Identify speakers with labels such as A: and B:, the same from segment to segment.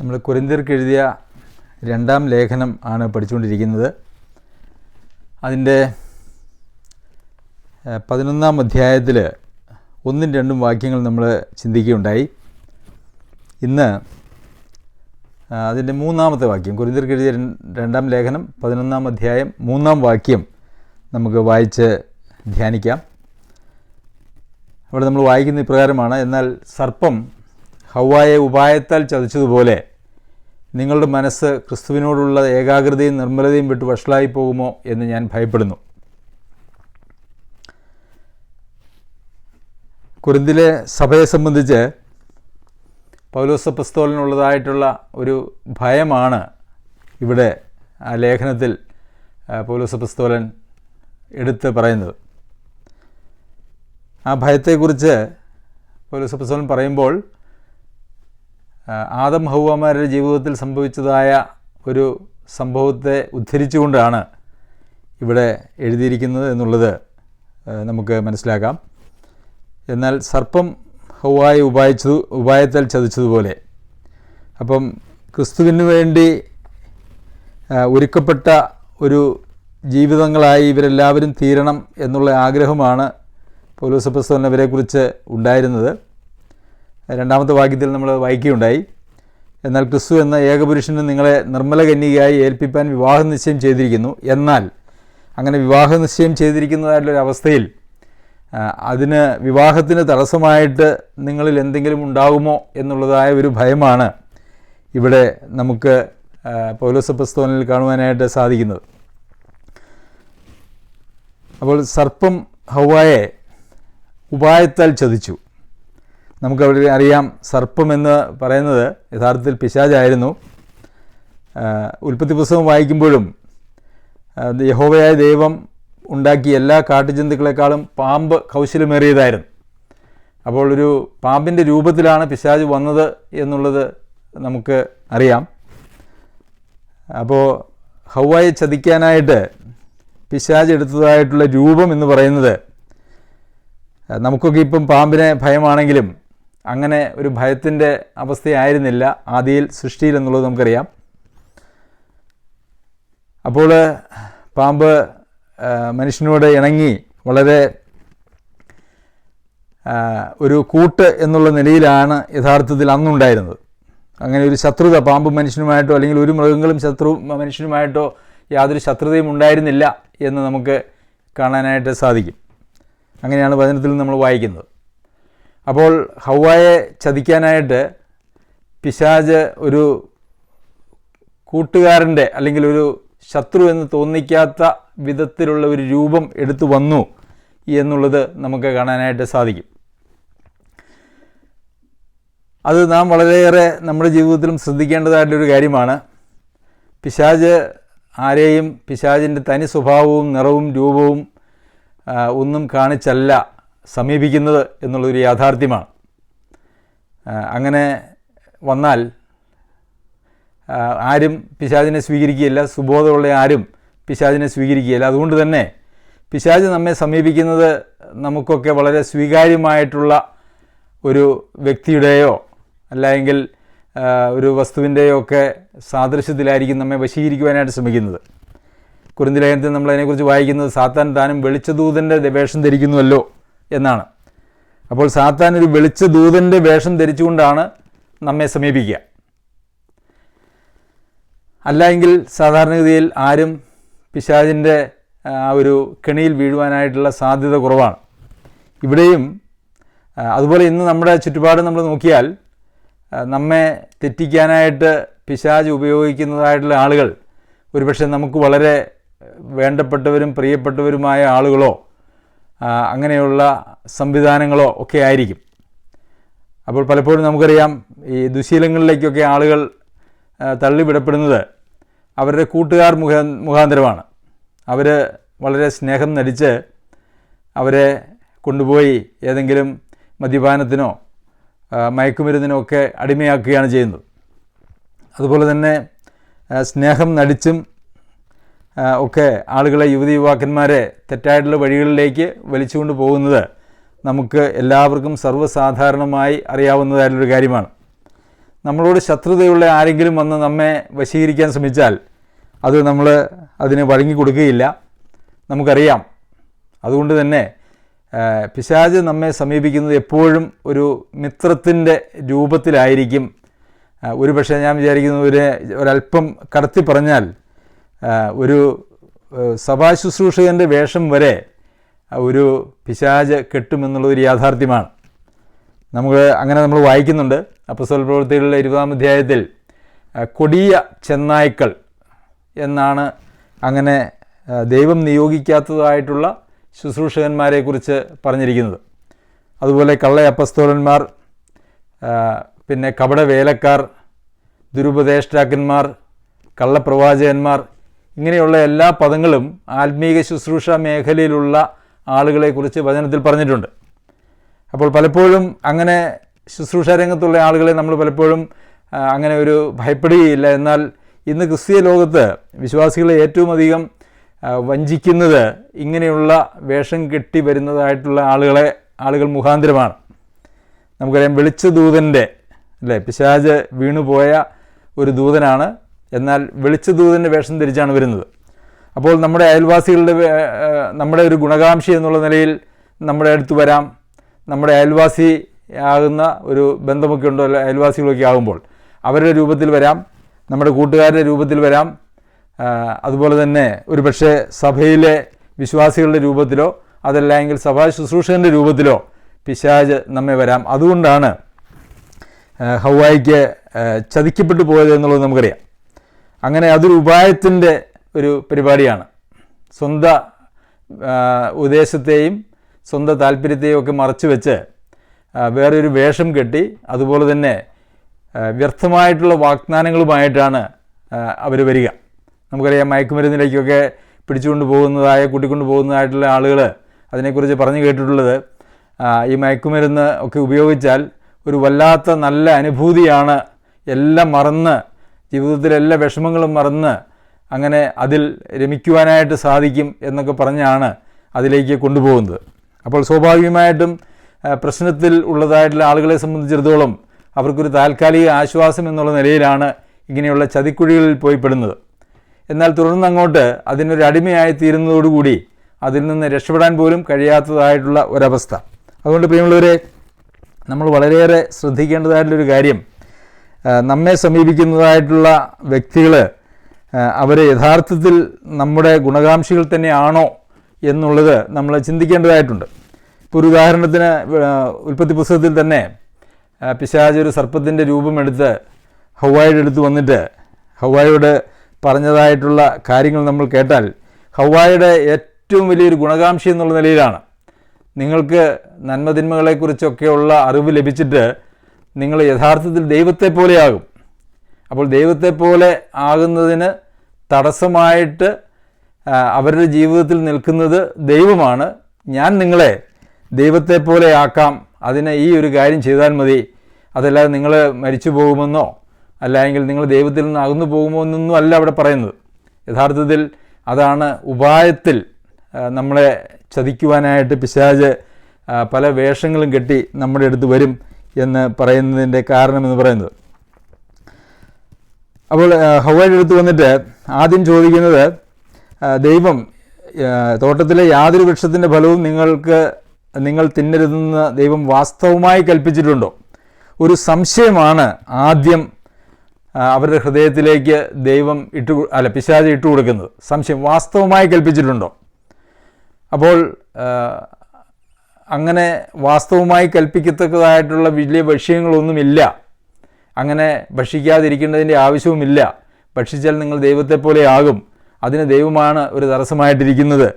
A: നമ്മൾ കുരന്തിർക്ക് എഴുതിയ രണ്ടാം ലേഖനം ആണ് പഠിച്ചുകൊണ്ടിരിക്കുന്നത്. അതിന്റെ പതിനൊന്നാം അധ്യായത്തിൽ ഒന്നും രണ്ടും വാക്യങ്ങൾ നമ്മൾ ചിന്തിക്കുകയുണ്ടായി. ഇന്ന് അതിന്റെ മൂന്നാമത്തെ വാക്യം കുരന്തിർക്ക് എഴുതിയ രണ്ടാം ലേഖനം പതിനൊന്നാം അധ്യായം മൂന്നാം വാക്യം നമുക്ക് വായിച്ച് ധ്യാനിക്കാം. അവിടെ നമ്മൾ വായിക്കുന്ന ഇപ്രകാരമാണ് എന്നാൽ സർപ്പം ഹൗവായെ ഉപായത്താൽ ചതിച്ചതുപോലെ നിങ്ങളുടെ മനസ്സ് ക്രിസ്തുവിനോടുള്ള ഏകാഗ്രതയും നിർമ്മലതയും വിട്ട് വഷളായി പോകുമോ എന്ന് ഞാൻ ഭയപ്പെടുന്നു. കുരുന്തിലെ സഭയെ സംബന്ധിച്ച് പൗലോസ പൗലോസപ്പസ്തോലിനുള്ളതായിട്ടുള്ള ഒരു ഭയമാണ് ഇവിടെ ആ ലേഖനത്തിൽ പൗലോസ പൗലോസപ്പസ്തോലൻ എടുത്ത് പറയുന്നത്. ആ ഭയത്തെക്കുറിച്ച് പൗലോസ പൗലോസപ്പസ്തോലൻ പറയുമ്പോൾ ആദം ഹൗവമാരുടെ ജീവിതത്തിൽ സംഭവിച്ചതായ ഒരു സംഭവത്തെ ഉദ്ധരിച്ചുകൊണ്ടാണ് ഇവിടെ എഴുതിയിരിക്കുന്നത് എന്നുള്ളത് നമുക്ക് മനസ്സിലാക്കാം. എന്നാൽ സർപ്പം ഹൗവായി ഉപായിച്ചതു ഉപായത്താൽ ചതിച്ചതുപോലെ. അപ്പം ക്രിസ്തുവിന് വേണ്ടി ഒരുക്കപ്പെട്ട ഒരു ജീവിതങ്ങളായി ഇവരെല്ലാവരും തീരണം എന്നുള്ള ആഗ്രഹമാണ് പോലീസ് പ്രസ്തവനവരെക്കുറിച്ച് ഉണ്ടായിരുന്നത്. രണ്ടാമത്തെ വാക്യത്തിൽ നമ്മൾ വായിക്കുകയുണ്ടായി. എന്നാൽ ക്രിസ്തു എന്ന ഏകപുരുഷന് നിങ്ങളെ നിർമ്മല കന്യകയായി ഏൽപ്പിപ്പാൻ വിവാഹ നിശ്ചയം ചെയ്തിരിക്കുന്നു. എന്നാൽ അങ്ങനെ വിവാഹ നിശ്ചയം ചെയ്തിരിക്കുന്നതായിട്ടുള്ള അവസ്ഥയിൽ അതിന് വിവാഹത്തിന് തടസ്സമായിട്ട് നിങ്ങളിൽ എന്തെങ്കിലും ഉണ്ടാകുമോ എന്നുള്ളതായ ഒരു ഭയമാണ് ഇവിടെ നമുക്ക് പൗലോസപ്പസ്തോനിൽ കാണുവാനായിട്ട് സാധിക്കുന്നത്. അപ്പോൾ സർപ്പം ഹൗവായെ ഉപായത്താൽ ചതിച്ചു. നമുക്കവിടെ അറിയാം സർപ്പമെന്ന് പറയുന്നത് യഥാർത്ഥത്തിൽ പിശാചായിരുന്നു. ഉൽപ്പത്തി പുസ്തകം വായിക്കുമ്പോഴും യഹോവയായ ദൈവം ഉണ്ടാക്കിയ എല്ലാ കാട്ടുജന്തുക്കളെക്കാളും പാമ്പ് കൗശലമേറിയതായിരുന്നു. അപ്പോൾ ഒരു പാമ്പിന്റെ രൂപത്തിലാണ് പിശാജ് വന്നത് എന്നുള്ളത് നമുക്ക് അറിയാം. അപ്പോൾ ഹൗവായെ ചതിക്കാനായിട്ട് പിശാജ് എടുത്തതായിട്ടുള്ള രൂപം എന്ന് പറയുന്നത് നമുക്കൊക്കെ ഇപ്പം പാമ്പിനെ ഭയമാണെങ്കിലും അങ്ങനെ ഒരു ഭയത്തിന്റെ അവസ്ഥയായിരുന്നില്ല ആദിയിൽ സൃഷ്ടിയിൽ എന്നുള്ളത് നമുക്കറിയാം. അപ്പോൾ പാമ്പ് മനുഷ്യനോട് ഇണങ്ങി വളരെ ഒരു കൂട്ട് എന്നുള്ള നിലയിലാണ് യഥാർത്ഥത്തിൽ അന്നുണ്ടായിരുന്നത്. അങ്ങനെ ഒരു ശത്രുത പാമ്പ് മനുഷ്യനുമായിട്ടോ അല്ലെങ്കിൽ ഒരു മൃഗങ്ങളും ശത്രു മനുഷ്യനുമായിട്ടോ യാതൊരു ശത്രുതയും ഉണ്ടായിരുന്നില്ല എന്ന് നമുക്ക് കാണാനായിട്ട് സാധിക്കും. അങ്ങനെയാണ് വചനത്തിൽ നമ്മൾ വായിക്കുന്നത്. അപ്പോൾ ഹൗവായെ ചതിക്കാനായിട്ട് പിശാജ് ഒരു കൂട്ടുകാരന്റെ അല്ലെങ്കിൽ ഒരു ശത്രു എന്ന് തോന്നിക്കാത്ത വിധത്തിലുള്ള ഒരു രൂപം എടുത്തു വന്നു എന്നുള്ളത് നമുക്ക് കാണാനായിട്ട് സാധിക്കും. അത് നാം വളരെയേറെ നമ്മുടെ ജീവിതത്തിലും ശ്രദ്ധിക്കേണ്ടതായിട്ടൊരു കാര്യമാണ്. പിശാജ് ആരെയും പിശാജിന്റെ തനി സ്വഭാവവും നിറവും രൂപവും ഒന്നും കാണിച്ചല്ല. സമീപിക്കുന്നത് എന്നുള്ളൊരു യാഥാർത്ഥ്യമാണ്. അങ്ങനെ വന്നാൽ ആരും പിശാചിനെ സ്വീകരിക്കുകയില്ല സുബോധമുള്ള ആരും പിശാചിനെ സ്വീകരിക്കുകയില്ല. അതുകൊണ്ട് തന്നെ പിശാജ് നമ്മെ സമീപിക്കുന്നത് നമുക്കൊക്കെ വളരെ സ്വീകാര്യമായിട്ടുള്ള ഒരു വ്യക്തിയുടെയോ അല്ലെങ്കിൽ ഒരു വസ്തുവിന്റെയോ ഒക്കെ സാദൃശ്യത്തിലായിരിക്കും നമ്മെ വശീകരിക്കുവാനായിട്ട് ശ്രമിക്കുന്നത്. കുറിന്തി ലേഖനത്തിൽ നമ്മൾ അതിനെക്കുറിച്ച് വായിക്കുന്നത് സാത്താൻ താനും വെളിച്ചദൂതന്റെ വേഷം ധരിക്കുന്നുവല്ലോ. എന്നാണ്. അപ്പോൾ സാത്താൻ ഒരു വെളിച്ച ദൂതന്റെ വേഷം ധരിച്ചുകൊണ്ടാണ് നമ്മെ സമീപിക്കുക. അല്ല എങ്കിൽ സാധാരണഗതിയിൽ ആരും പിശാചിന്റെ ആ ഒരു കെണിയിൽ വീഴുവാനായിട്ടുള്ള സാധ്യത കുറവാണ്. ഇവിടെയും അതുപോലെ ഇന്ന് നമ്മുടെ ചുറ്റുപാട് നമ്മൾ നോക്കിയാൽ നമ്മെ തെറ്റിക്കാനായിട്ട് പിശാജ് ഉപയോഗിക്കുന്നതായിട്ടുള്ള ആളുകൾ ഒരുപക്ഷെ നമുക്ക് വളരെ വേണ്ടപ്പെട്ടവരും പ്രിയപ്പെട്ടവരുമായ ആളുകളോ അങ്ങനെയുള്ള സംവിധാനങ്ങളോ ഒക്കെ ആയിരിക്കും. അപ്പോൾ പലപ്പോഴും നമുക്കറിയാം ഈ ദുശീലങ്ങളിലേക്കൊക്കെ ആളുകൾ തള്ളിവിടപ്പെടുന്നത് അവരുടെ കൂട്ടുകാർ മുഖ മുഖാന്തരമാണ്. അവർ വളരെ സ്നേഹം നടിച്ച് അവരെ കൊണ്ടുപോയി ഏതെങ്കിലും മദ്യപാനത്തിനോ മയക്കുമരുന്നിനോ ഒക്കെ അടിമയാക്കുകയാണ് ചെയ്യുന്നത്. അതുപോലെ തന്നെ സ്നേഹം നടിച്ചും ഒക്കെ ആളുകളെ യുവതി യുവാക്കന്മാരെ തെറ്റായിട്ടുള്ള വഴികളിലേക്ക് വലിച്ചുകൊണ്ട് പോകുന്നത് നമുക്ക് എല്ലാവർക്കും സർവസാധാരണമായി അറിയാവുന്നതായിട്ടുള്ളൊരു കാര്യമാണ്. നമ്മളോട് ശത്രുതയുള്ള ആരെങ്കിലും വന്ന് നമ്മെ വശീകരിക്കാൻ ശ്രമിച്ചാൽ അത് നമ്മൾ അതിന് വഴങ്ങി കൊടുക്കുകയില്ല. നമുക്കറിയാം. അതുകൊണ്ട് തന്നെ പിശാജ് നമ്മെ സമീപിക്കുന്നത് എപ്പോഴും ഒരു മിത്രത്തിന്റെ രൂപത്തിലായിരിക്കും. ഒരു പക്ഷേ ഞാൻ വിചാരിക്കുന്നവരെ ഒരു ഒരല്പം കടത്തി പറഞ്ഞാൽ ഒരു സഭാ ശുശ്രൂഷകന്റെ വേഷം വരെ ഒരു പിശാച് കെട്ടുമെന്നുള്ള ഒരു യാഥാർത്ഥ്യമാണ്. നമുക്ക് അങ്ങനെ നമ്മൾ വായിക്കുന്നുണ്ട്. അപ്പസ്വൽ പ്രവൃത്തികളിലെ ഇരുപതാം അധ്യായത്തിൽ കൊടിയ ചെന്നായ്ക്കൾ എന്നാണ് അങ്ങനെ ദൈവം നിയോഗിക്കാത്തതായിട്ടുള്ള ശുശ്രൂഷകന്മാരെക്കുറിച്ച് പറഞ്ഞിരിക്കുന്നത്. അതുപോലെ കള്ള അപ്പസ്തോലന്മാർ ആ, പിന്നെ കപട വേലക്കാർ ദുരുപദേഷ്ടാക്കന്മാർ കള്ളപ്രവാചകന്മാർ ഇങ്ങനെയുള്ള എല്ലാ പദങ്ങളും ആത്മീക ശുശ്രൂഷ മേഖലയിലുള്ള ആളുകളെക്കുറിച്ച് വചനത്തിൽ പറഞ്ഞിട്ടുണ്ട്. അപ്പോൾ പലപ്പോഴും അങ്ങനെ ശുശ്രൂഷ രംഗത്തുള്ള ആളുകളെ നമ്മൾ പലപ്പോഴും അങ്ങനെ ഒരു ഭയപ്പെടുകയില്ല. എന്നാൽ ഇന്ന് ക്രിസ്തീയ ലോകത്ത് വിശ്വാസികളെ ഏറ്റവും അധികം വഞ്ചിക്കുന്നത് ഇങ്ങനെയുള്ള വേഷം കെട്ടി വരുന്നതായിട്ടുള്ള ആളുകളെ ആളുകൾ മുഖാന്തരമാണ്. നമുക്കറിയാം വെളിച്ച ദൂതന്റെ അല്ലേ പിശാജ് വീണുപോയ ഒരു ദൂതനാണ് എന്നാൽ വെളിച്ച ദൂതന്റെ വേഷം ധരിച്ചാണ് വരുന്നത്. അപ്പോൾ നമ്മുടെ അയൽവാസികളുടെ നമ്മുടെ ഒരു ഗുണകാംക്ഷി എന്നുള്ള നിലയിൽ നമ്മുടെ അടുത്ത് വരാം. നമ്മുടെ അയൽവാസി ആകുന്ന ഒരു ബന്ധമൊക്കെ ഉണ്ടോ? അയൽവാസികളൊക്കെ ആകുമ്പോൾ അവരുടെ രൂപത്തിൽ വരാം. നമ്മുടെ കൂട്ടുകാരുടെ രൂപത്തിൽ വരാം. അതുപോലെ തന്നെ ഒരു പക്ഷേ സഭയിലെ വിശ്വാസികളുടെ രൂപത്തിലോ അതല്ലെങ്കിൽ സഭാ ശുശ്രൂഷകന്റെ രൂപത്തിലോ പിശാജ് നമ്മെ വരാം. അതുകൊണ്ടാണ് ഹവായിക്ക് ചതിക്കപ്പെട്ടു പോയത് എന്നുള്ളത് നമുക്കറിയാം. അങ്ങനെ അതൊരു ഉപായത്തിന്റെ ഒരു പരിപാടിയാണ്. സ്വന്ത ഉദ്ദേശത്തെയും സ്വന്തം താല്പര്യത്തെയും ഒക്കെ മറച്ചു വെച്ച് വേറൊരു വേഷം കെട്ടി അതുപോലെ തന്നെ വ്യർത്ഥമായിട്ടുള്ള വാഗ്ദാനങ്ങളുമായിട്ടാണ് അവർ വരിക. നമുക്കറിയാം മയക്കുമരുന്നിലേക്കൊക്കെ പിടിച്ചുകൊണ്ട് പോകുന്നതായ കൂട്ടിക്കൊണ്ട് പോകുന്നതായിട്ടുള്ള ആളുകൾ അതിനെക്കുറിച്ച് പറഞ്ഞു കേട്ടിട്ടുള്ളത് ഈ മയക്കുമരുന്ന് ഒക്കെ ഉപയോഗിച്ചാൽ ഒരു വല്ലാത്ത നല്ല അനുഭൂതിയാണ് എല്ലാം മറന്ന് ജീവിതത്തിലെ എല്ലാ വിഷമങ്ങളും മറന്ന് അങ്ങനെ അതിൽ രമിക്കുവാനായിട്ട് സാധിക്കും എന്നൊക്കെ പറഞ്ഞാണ് അതിലേക്ക് കൊണ്ടുപോകുന്നത്. അപ്പോൾ സ്വാഭാവികമായിട്ടും പ്രശ്നത്തിൽ ഉള്ളതായിട്ടുള്ള ആളുകളെ സംബന്ധിച്ചിടത്തോളം അവർക്കൊരു താൽക്കാലിക ആശ്വാസം എന്നുള്ള നിലയിലാണ് ഇങ്ങനെയുള്ള ചതിക്കുഴികളിൽ പോയി പെടുന്നത്. എന്നാൽ തുടർന്ന് അങ്ങോട്ട് അതിനൊരു അടിമയായി തീരുന്നതോടുകൂടി അതിൽ നിന്ന് രക്ഷപ്പെടാൻ പോലും കഴിയാത്തതായിട്ടുള്ള ഒരവസ്ഥ. അതുകൊണ്ട് പ്രിയമുള്ളവരെ നമ്മൾ വളരെയേറെ ശ്രദ്ധിക്കേണ്ടതായിട്ടുള്ളൊരു കാര്യം നമ്മെ സമീപിക്കുന്നതായിട്ടുള്ള വ്യക്തികൾ അവർ യഥാർത്ഥത്തിൽ നമ്മുടെ ഗുണകാംക്ഷികൾ തന്നെയാണോ എന്നുള്ളത് നമ്മൾ ചിന്തിക്കേണ്ടതായിട്ടുണ്ട്. ഇപ്പോൾ ഒരു ഉദാഹരണത്തിന് ഉൽപ്പത്തി പുസ്തകത്തിൽ തന്നെ പിശാജ് ഒരു സർപ്പത്തിന്റെ രൂപമെടുത്ത് ഹവായുടെ അടുത്ത് വന്നിട്ട് ഹവായോട് പറഞ്ഞതായിട്ടുള്ള കാര്യങ്ങൾ നമ്മൾ കേട്ടാൽ ഹവായുടെ ഏറ്റവും വലിയൊരു ഗുണകാംക്ഷി എന്നുള്ള നിലയിലാണ്. നിങ്ങൾക്ക് നന്മതിന്മകളെക്കുറിച്ചൊക്കെയുള്ള അറിവ് ലഭിച്ചിട്ട് നിങ്ങൾ യഥാർത്ഥത്തിൽ ദൈവത്തെ പോലെയാകും അപ്പോൾ ദൈവത്തെ പോലെ ആകുന്നതിന് തടസ്സമായിട്ട് അവരുടെ ജീവിതത്തിൽ നിൽക്കുന്നത് ദൈവമാണ്. ഞാൻ നിങ്ങളെ ദൈവത്തെ പോലെ ആക്കാം. അതിന് ഈ ഒരു കാര്യം ചെയ്താൽ മതി. അതല്ലാതെ നിങ്ങൾ മരിച്ചു പോകുമെന്നോ അല്ലെങ്കിൽ നിങ്ങൾ ദൈവത്തിൽ നിന്ന് അകന്നു പോകുമോ എന്നൊന്നും അല്ല അവിടെ പറയുന്നത്. യഥാർത്ഥത്തിൽ അതാണ് ഉപായത്തിൽ നമ്മളെ ചതിക്കുവാനായിട്ട് പിശാജ് പല വേഷങ്ങളും കെട്ടി നമ്മുടെ അടുത്ത് വരും. എന്ന് പറയുന്നതിന്റെ കാരണമെന്ന് പറയുന്നത്. അപ്പോൾ ആ, ഹവ്വയുടെ അടുത്ത് വന്നിട്ട് ആദ്യം ചോദിക്കുന്നത് ദൈവം തോട്ടത്തിലെ യാതൊരു വൃക്ഷത്തിന്റെ ഫലവും നിങ്ങൾക്ക് നിങ്ങൾ തിന്നരുതെന്ന് ദൈവം വാസ്തവമായി കൽപ്പിച്ചിട്ടുണ്ടോ? ഒരു സംശയമാണ് ആദ്യം അവരുടെ ഹൃദയത്തിലേക്ക് ദൈവം ഇട്ടു അല്ല പിശാച് ഇട്ടു കൊടുക്കുന്നത് സംശയം വാസ്തവമായി കൽപ്പിച്ചിട്ടുണ്ടോ? അപ്പോൾ അങ്ങനെ വാസ്തവമായി കൽപ്പിക്കത്തക്കതായിട്ടുള്ള വലിയ ഭക്ഷ്യങ്ങളൊന്നുമില്ല. അങ്ങനെ ഭക്ഷിക്കാതിരിക്കേണ്ടതിന്റെ ആവശ്യവുമില്ല. ഭക്ഷിച്ചാൽ നിങ്ങൾ ദൈവത്തെ പോലെ ആകും. അതിന് ദൈവമാണ് ഒരു തടസ്സമായിട്ടിരിക്കുന്നത്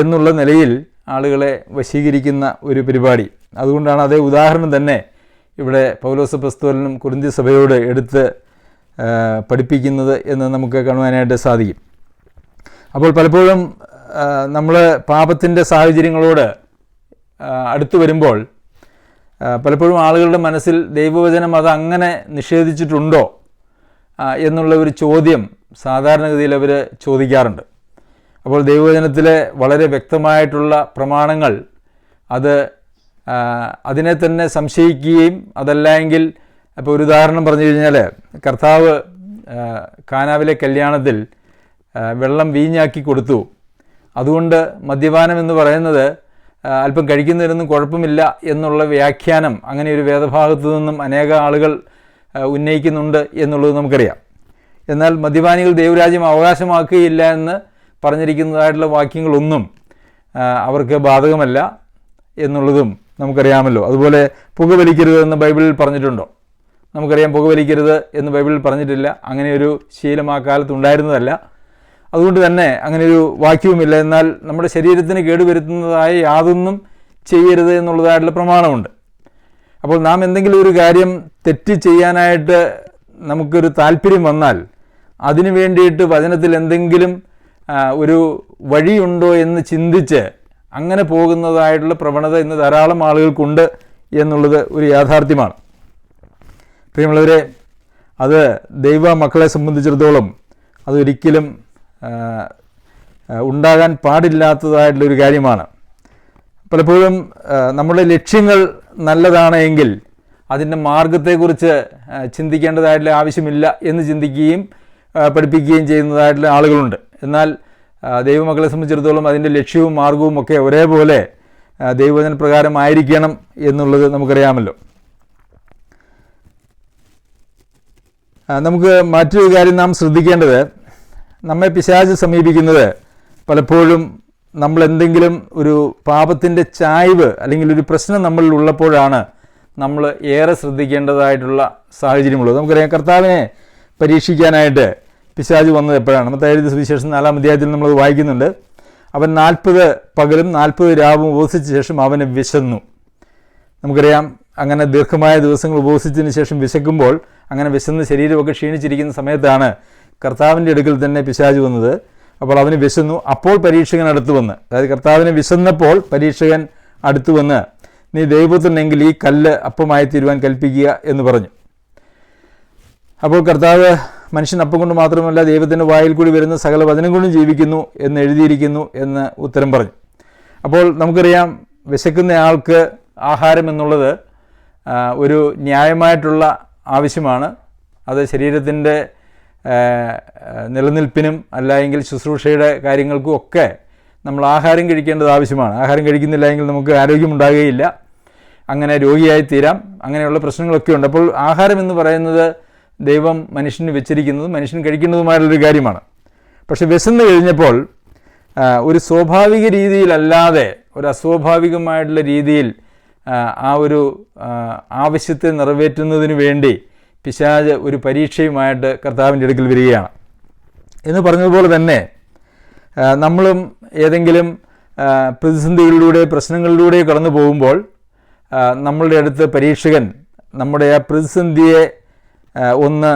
A: എന്നുള്ള നിലയിൽ ആളുകളെ വശീകരിക്കുന്ന ഒരു പരിപാടി. അതുകൊണ്ടാണ് അതേ ഉദാഹരണം തന്നെ ഇവിടെ പൗലോസ് പ്രസ്തോലനും കുറിന്തി സഭയോട് എടുത്ത് പഠിപ്പിക്കുന്നത് എന്ന് നമുക്ക് കാണുവാനായിട്ട് സാധിക്കും. അപ്പോൾ പലപ്പോഴും നമ്മൾ പാപത്തിന്റെ സാഹചര്യങ്ങളോട് അടുത്ത് വരുമ്പോൾ പലപ്പോഴും ആളുകളുടെ മനസ്സിൽ ദൈവവചനം അത് അങ്ങനെ നിഷേധിച്ചിട്ടുണ്ടോ എന്നുള്ള ഒരു ചോദ്യം സാധാരണഗതിയിൽ അവർ ചോദിക്കാറുണ്ട്. അപ്പോൾ ദൈവവചനത്തിലെ വളരെ വ്യക്തമായിട്ടുള്ള പ്രമാണങ്ങൾ അത് അതിനെ തന്നെ സംശയിക്കുകയും അതല്ലെങ്കിൽ അപ്പോൾ ഒരു ഉദാഹരണം പറഞ്ഞു കഴിഞ്ഞാൽ കർത്താവ് കാനാവിലെ കല്യാണത്തിൽ വെള്ളം വീഞ്ഞാക്കി കൊടുത്തു. അതുകൊണ്ട് മദ്യപാനം എന്ന് പറയുന്നത് അല്പം കഴിക്കുന്നതിനൊന്നും കുഴപ്പമില്ല എന്നുള്ള വ്യാഖ്യാനം അങ്ങനെ ഒരു വേദഭാഗത്തു നിന്നും അനേക ആളുകൾ ഉന്നയിക്കുന്നുണ്ട് എന്നുള്ളത് നമുക്കറിയാം. എന്നാൽ മദ്യപാനികൾ ദൈവരാജ്യം അവകാശമാക്കുകയില്ല എന്ന് പറഞ്ഞിരിക്കുന്നതായിട്ടുള്ള വാക്യങ്ങളൊന്നും അവർക്ക് ബാധകമല്ല എന്നുള്ളതും നമുക്കറിയാമല്ലോ. അതുപോലെ പുകവലിക്കരുത് എന്ന് ബൈബിളിൽ പറഞ്ഞിട്ടുണ്ടോ? നമുക്കറിയാം പുകവലിക്കരുത് എന്ന് ബൈബിളിൽ പറഞ്ഞിട്ടില്ല. അങ്ങനെ ഒരു ശീലം ആ കാലത്ത് ഉണ്ടായിരുന്നതല്ല. അതുകൊണ്ട് തന്നെ അങ്ങനെ ഒരു വാക്യവുമില്ല. എന്നാൽ നമ്മുടെ ശരീരത്തിന് കേടുവരുത്തുന്നതായ യാതൊന്നും ചെയ്യരുത് എന്നുള്ളതായിട്ടുള്ള പ്രമാണമുണ്ട്. അപ്പോൾ നാം എന്തെങ്കിലും ഒരു കാര്യം തെറ്റ് ചെയ്യാനായിട്ട് നമുക്കൊരു താല്പര്യം വന്നാൽ അതിനു വേണ്ടിയിട്ട് വചനത്തിൽ എന്തെങ്കിലും ഒരു വഴിയുണ്ടോ എന്ന് ചിന്തിച്ച് അങ്ങനെ പോകുന്നതായിട്ടുള്ള പ്രവണത ഇന്ന് ധാരാളം ആളുകൾക്കുണ്ട് എന്നുള്ളത് ഒരു യാഥാർത്ഥ്യമാണ്. പ്രിയമുള്ളവരെ അത് ദൈവ മക്കളെ സംബന്ധിച്ചിടത്തോളം അതൊരിക്കലും ഉണ്ടാകാൻ പാടില്ലാത്തതായിട്ടുള്ളൊരു കാര്യമാണ്. പലപ്പോഴും നമ്മുടെ ലക്ഷ്യങ്ങൾ നല്ലതാണ് എങ്കിൽ അതിന്റെ മാർഗത്തെക്കുറിച്ച് ചിന്തിക്കേണ്ടതായിട്ടുള്ള ആവശ്യമില്ല എന്ന് ചിന്തിക്കുകയും പഠിപ്പിക്കുകയും ചെയ്യുന്നതായിട്ടുള്ള ആളുകളുണ്ട്. എന്നാൽ ദൈവമക്കളെ സംബന്ധിച്ചിടത്തോളം അതിന്റെ ലക്ഷ്യവും മാർഗവും ഒക്കെ ഒരേപോലെ ദൈവവചന പ്രകാരമായിരിക്കണം എന്നുള്ളത് നമുക്കറിയാമല്ലോ. നമുക്ക് മറ്റൊരു കാര്യം നാം ശ്രദ്ധിക്കേണ്ടത് നമ്മെ പിശാജ് സമീപിക്കുന്നത് പലപ്പോഴും നമ്മൾ എന്തെങ്കിലും ഒരു പാപത്തിന്റെ ചായ്വ് അല്ലെങ്കിൽ ഒരു പ്രശ്നം നമ്മളിൽ ഉള്ളപ്പോഴാണ് നമ്മൾ ഏറെ ശ്രദ്ധിക്കേണ്ടതായിട്ടുള്ള സാഹചര്യമുള്ളത്. നമുക്കറിയാം കർത്താവിനെ പരീക്ഷിക്കാനായിട്ട് പിശാജ് വന്നത് എപ്പോഴാണ്? നമ്മൾ തയ്യാറെ സുവിശേഷം നാലാം അധ്യായത്തിൽ നമ്മൾ വായിക്കുന്നുണ്ട്. അവൻ നാൽപ്പത് പകലും നാൽപ്പത് രാവും ഉപവസിച്ച ശേഷം അവന് വിശന്നു. നമുക്കറിയാം അങ്ങനെ ദീർഘമായ ദിവസങ്ങൾ ഉപവസിച്ചതിന് ശേഷം വിശക്കുമ്പോൾ അങ്ങനെ വിശന്ന് ശരീരമൊക്കെ ക്ഷീണിച്ചിരിക്കുന്ന സമയത്താണ് കർത്താവിന്റെ അടുക്കൽ തന്നെ പിശാജ് വന്നത്. അപ്പോൾ അവന് വിശന്നു. അപ്പോൾ പരീക്ഷകൻ അടുത്ത് വന്ന്. അതായത് കർത്താവിന് വിശന്നപ്പോൾ പരീക്ഷകൻ അടുത്ത് വന്ന് നീ ദൈവത്തിനെങ്കിൽ ഈ കല്ല് അപ്പമായി തീരുവാൻ കൽപ്പിക്കുക എന്ന് പറഞ്ഞു. അപ്പോൾ കർത്താവ് മനുഷ്യൻ അപ്പം കൊണ്ട് മാത്രമല്ല ദൈവത്തിന്റെ വായിൽ കൂടി വരുന്ന സകല വചനം കൊണ്ടും ജീവിക്കുന്നു എന്ന് എഴുതിയിരിക്കുന്നു എന്ന് ഉത്തരം പറഞ്ഞു. അപ്പോൾ നമുക്കറിയാം വിശക്കുന്ന ആൾക്ക് ആഹാരം എന്നുള്ളത് ഒരു ന്യായമായിട്ടുള്ള ആവശ്യമാണ്. അത് ശരീരത്തിന്റെ നിലനിൽപ്പിനും അല്ലെങ്കിൽ ശുശ്രൂഷയുടെ കാര്യങ്ങൾക്കും ഒക്കെ നമ്മൾ ആഹാരം കഴിക്കേണ്ടത് ആവശ്യമാണ്. ആഹാരം കഴിക്കുന്നില്ല എങ്കിൽ നമുക്ക് ആരോഗ്യമുണ്ടാകുകയില്ല അങ്ങനെ രോഗിയായി തീരാം. അങ്ങനെയുള്ള പ്രശ്നങ്ങളൊക്കെ ഉണ്ട്. അപ്പോൾ ആഹാരം എന്ന് പറയുന്നത് ദൈവം മനുഷ്യന് വെച്ചിരിക്കുന്നതും മനുഷ്യൻ കഴിക്കേണ്ടതുമായുള്ളൊരു കാര്യമാണ്. പക്ഷെ വിശന്ന് കഴിഞ്ഞപ്പോൾ ഒരു സ്വാഭാവിക രീതിയിലല്ലാതെ ഒരു അസ്വാഭാവികമായിട്ടുള്ള രീതിയിൽ ആ, ആ ഒരു ആവശ്യത്തെ നിറവേറ്റുന്നതിന് വേണ്ടി പിശാജ് ഒരു പരീക്ഷയുമായിട്ട് കർത്താവിന്റെ അടുക്കൽ വരികയാണ്. എന്ന് പറഞ്ഞതുപോലെ തന്നെ നമ്മളും ഏതെങ്കിലും പ്രതിസന്ധികളിലൂടെ പ്രശ്നങ്ങളിലൂടെ കടന്നു പോകുമ്പോൾ നമ്മളുടെ അടുത്ത് പരീക്ഷകൻ നമ്മുടെ ആ പ്രതിസന്ധിയെ ഒന്ന്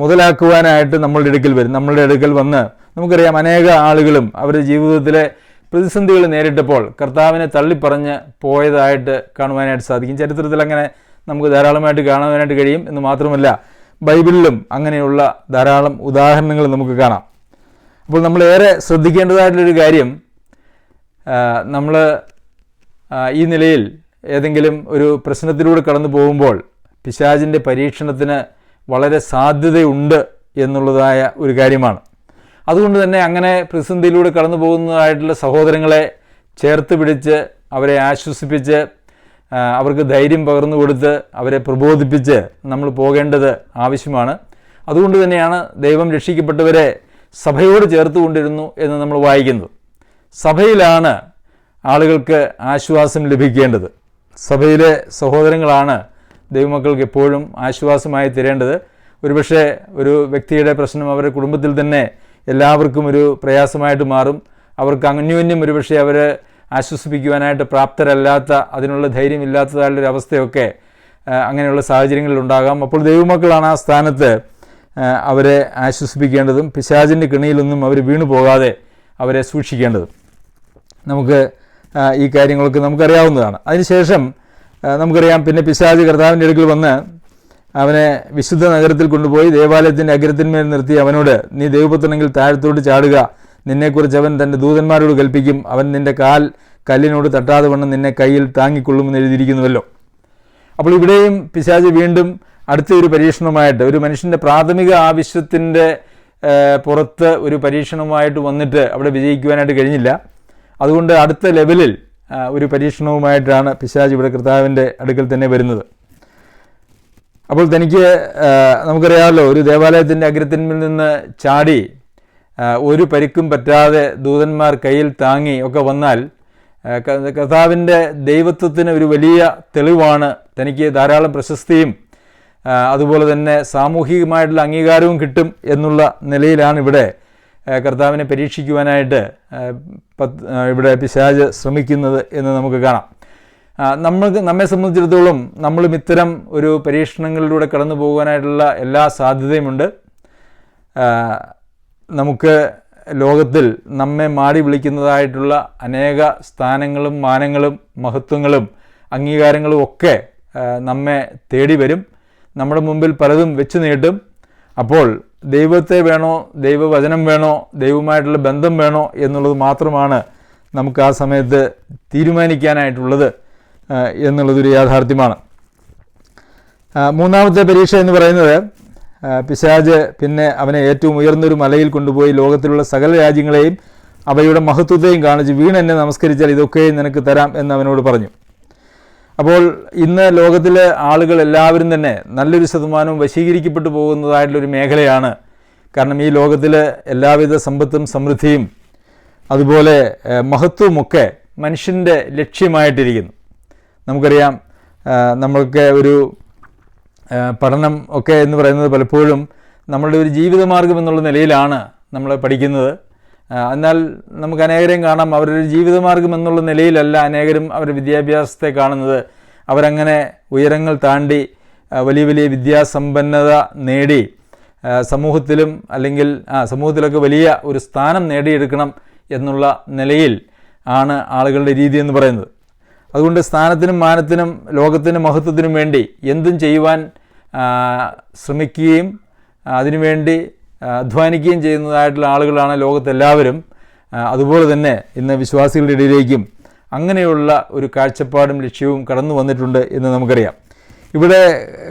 A: മുതലാക്കുവാനായിട്ട് നമ്മളുടെ അടുക്കൽ വരും. നമ്മളുടെ അടുക്കൽ വന്ന് നമുക്കറിയാം അനേക ആളുകളും അവരുടെ ജീവിതത്തിലെ പ്രതിസന്ധികൾ നേരിട്ടപ്പോൾ കർത്താവിനെ തള്ളിപ്പറഞ്ഞ് പോയതായിട്ട് കാണുവാനായിട്ട് സാധിക്കും. ചരിത്രത്തിൽ അങ്ങനെ നമുക്ക് ധാരാളമായിട്ട് കാണാനായിട്ട് കഴിയും എന്ന് മാത്രമല്ല ബൈബിളിലും അങ്ങനെയുള്ള ധാരാളം ഉദാഹരണങ്ങൾ നമുക്ക് കാണാം. അപ്പോൾ നമ്മൾ ഏറെ ശ്രദ്ധിക്കേണ്ടതായിട്ടുള്ളൊരു കാര്യം നമ്മൾ ഈ നിലയിൽ ഏതെങ്കിലും ഒരു പ്രശ്നത്തിലൂടെ കടന്നു പോകുമ്പോൾ പിശാചിന്റെ പരീക്ഷണത്തിന് വളരെ സാധ്യതയുണ്ട് എന്നുള്ളതായ ഒരു കാര്യമാണ്. അതുകൊണ്ട് തന്നെ അങ്ങനെ പ്രതിസന്ധിയിലൂടെ കടന്നു പോകുന്നതായിട്ടുള്ള സഹോദരങ്ങളെ ചേർത്ത് പിടിച്ച് അവരെ ആശ്വസിപ്പിച്ച് അവർക്ക് ധൈര്യം പകർന്നു കൊടുത്ത് അവരെ പ്രബോധിപ്പിച്ച് നമ്മൾ പോകേണ്ടത് ആവശ്യമാണ്. അതുകൊണ്ട് തന്നെയാണ് ദൈവം രക്ഷിക്കപ്പെട്ടവരെ സഭയോട് ചേർത്ത് കൊണ്ടിരുന്നു എന്ന് നമ്മൾ വായിക്കുന്നത്. സഭയിലാണ് ആളുകൾക്ക് ആശ്വാസം ലഭിക്കേണ്ടത്. സഭയിലെ സഹോദരങ്ങളാണ് ദൈവമക്കൾക്ക് എപ്പോഴും ആശ്വാസമായി തരേണ്ടത്. ഒരുപക്ഷെ ഒരു വ്യക്തിയുടെ പ്രശ്നം അവരുടെ കുടുംബത്തിൽ തന്നെ എല്ലാവർക്കും ഒരു പ്രയാസമായിട്ട് മാറും. അവർക്ക് അന്യോന്യം ഒരുപക്ഷെ അവർ ആശ്വസിപ്പിക്കുവാനായിട്ട് പ്രാപ്തരല്ലാത്ത അതിനുള്ള ധൈര്യമില്ലാത്തതായുള്ളൊരു അവസ്ഥയൊക്കെ ആ, അങ്ങനെയുള്ള സാഹചര്യങ്ങളിൽ ഉണ്ടാകാം. അപ്പോൾ ദൈവമക്കളാണ് ആ സ്ഥാനത്ത് അവരെ ആശ്വസിപ്പിക്കേണ്ടതും പിശാചിന്റെ കിണിയിലൊന്നും അവർ വീണു പോകാതെ അവരെ സൂക്ഷിക്കേണ്ടതും. നമുക്ക് ഈ കാര്യങ്ങളൊക്കെ നമുക്കറിയാവുന്നതാണ്. അതിനുശേഷം നമുക്കറിയാം പിന്നെ പിശാജ് കർത്താവിന്റെ അടുക്കൽ വന്ന് അവനെ വിശുദ്ധ നഗരത്തിൽ കൊണ്ടുപോയി ദേവാലയത്തിന്റെ അഗ്രത്തിന്മേൽ നിർത്തി അവനോട് നീ ദൈവപുത്രനെങ്കിൽ താഴത്തോട്ട് ചാടുക നിന്നെക്കുറിച്ച് അവൻ തന്റെ ദൂതന്മാരോട് കൽപ്പിക്കും. അവൻ നിന്റെ കാൽ കല്ലിനോട് തട്ടാതെ വണ്ണം നിന്നെ കയ്യിൽ താങ്ങിക്കൊള്ളുമെന്ന് എഴുതിയിരിക്കുന്നുവല്ലോ. അപ്പോൾ ഇവിടെയും പിശാജ് വീണ്ടും അടുത്ത ഒരു പരീക്ഷണമായിട്ട് ഒരു മനുഷ്യന്റെ പ്രാഥമിക ആവശ്യത്തിന്റെ പുറത്ത് ഒരു പരീക്ഷണവുമായിട്ട് വന്നിട്ട് അവിടെ വിജയിക്കുവാനായിട്ട് കഴിഞ്ഞില്ല. അതുകൊണ്ട് അടുത്ത ലെവലിൽ ഒരു പരീക്ഷണവുമായിട്ടാണ് പിശാജ് ഇവിടെ കർത്താവിന്റെ അടുക്കൽ തന്നെ വരുന്നത്. അപ്പോൾ തനിക്ക് നമുക്കറിയാമല്ലോ ഒരു ദേവാലയത്തിന്റെ അഗ്രത്തിന്മേൽ നിന്ന് ചാടി ഒരു പരിക്കും പറ്റാതെ ദൂതന്മാർ കയ്യിൽ താങ്ങി ഒക്കെ വന്നാൽ കഥാവിന്റെ ദൈവത്വത്തിന് ഒരു വലിയ തെളിവാണ് തനിക്ക് ധാരാളം പ്രശസ്തിയും അതുപോലെ തന്നെ സാമൂഹികമായിട്ടുള്ള അംഗീകാരവും കിട്ടും എന്നുള്ള നിലയിലാണ് ഇവിടെ കർത്താവിനെ പരീക്ഷിക്കുവാനായിട്ട് ഇവിടെ പിശാജ് ശ്രമിക്കുന്നത് എന്ന് നമുക്ക് കാണാം. നമ്മൾ നമ്മൾക്ക് നമ്മെ സംബന്ധിച്ചിടത്തോളം നമ്മളും ഇത്തരം ഒരു പരീക്ഷണങ്ങളിലൂടെ കടന്നു പോകുവാനായിട്ടുള്ള എല്ലാ സാധ്യതയുമുണ്ട്. നമുക്ക് ലോകത്തിൽ നമ്മെ മാടി വിളിക്കുന്നതായിട്ടുള്ള അനേക സ്ഥാനങ്ങളും മാനങ്ങളും മഹത്വങ്ങളും അംഗീകാരങ്ങളും ഒക്കെ നമ്മെ തേടി വരും. നമ്മുടെ മുമ്പിൽ പലതും വെച്ച് നീട്ടും. അപ്പോൾ ദൈവത്തെ വേണോ ദൈവവചനം വേണോ ദൈവമായിട്ടുള്ള ബന്ധം വേണോ എന്നുള്ളത് മാത്രമാണ് നമുക്ക് ആ സമയത്ത് തീരുമാനിക്കാനായിട്ടുള്ളത് എന്നുള്ളതൊരു യാഥാർത്ഥ്യമാണ്. മൂന്നാമത്തെ പരീക്ഷ എന്ന് പറയുന്നത് പിശാജ് പിന്നെ അവനെ ഏറ്റവും ഉയർന്നൊരു മലയിൽ കൊണ്ടുപോയി ലോകത്തിലുള്ള സകല രാജ്യങ്ങളെയും അവയുടെ മഹത്വത്തെയും കാണിച്ച് വീണ് എന്നെ നമസ്കരിച്ചാൽ ഇതൊക്കെയും നിനക്ക് തരാം എന്ന് അവനോട് പറഞ്ഞു. അപ്പോൾ ഇന്ന് ലോകത്തിലെ ആളുകൾ എല്ലാവരും തന്നെ നല്ലൊരു ശതമാനവും വശീകരിക്കപ്പെട്ടു പോകുന്നതായിട്ടുള്ളൊരു മേഖലയാണ്. കാരണം ഈ ലോകത്തിലെ എല്ലാവിധ സമ്പത്തും സമൃദ്ധിയും അതുപോലെ മഹത്വമൊക്കെ മനുഷ്യന്റെ ലക്ഷ്യമായിട്ടിരിക്കുന്നു. നമുക്കറിയാം നമ്മൾക്ക് ഒരു പഠനം ഒക്കെ എന്ന് പറയുന്നത് പലപ്പോഴും നമ്മളുടെ ഒരു ജീവിതമാർഗം എന്നുള്ള നിലയിലാണ് നമ്മൾ പഠിക്കുന്നത്. എന്നാൽ നമുക്ക് അനേകരെയും കാണാം. അവരൊരു ജീവിതമാർഗം എന്നുള്ള നിലയിലല്ല അനേകരും അവർ വിദ്യാഭ്യാസത്തെ കാണുന്നത്. അവരങ്ങനെ ഉയരങ്ങൾ താണ്ടി വലിയ വലിയ വിദ്യാസമ്പന്നത നേടി സമൂഹത്തിലും അല്ലെങ്കിൽ സമൂഹത്തിലൊക്കെ വലിയ ഒരു സ്ഥാനം നേടിയെടുക്കണം എന്നുള്ള നിലയിൽ ആണ് ആളുകളുടെ രീതി എന്ന് പറയുന്നത്. അതുകൊണ്ട് സ്ഥാനത്തിനും മാനത്തിനും ലോകത്തിനും മഹത്വത്തിനും വേണ്ടി എന്തും ചെയ്യുവാൻ ശ്രമിക്കുകയും അതിനുവേണ്ടി അധ്വാനിക്കുകയും ചെയ്യുന്നതായിട്ടുള്ള ആളുകളാണ് ലോകത്തെല്ലാവരും. അതുപോലെ തന്നെ ഇന്ന് വിശ്വാസികളുടെ ഇടയിലേക്കും അങ്ങനെയുള്ള ഒരു കാഴ്ചപ്പാടും ലക്ഷ്യവും കടന്നു വന്നിട്ടുണ്ട് എന്ന് നമുക്കറിയാം. ഇവിടെ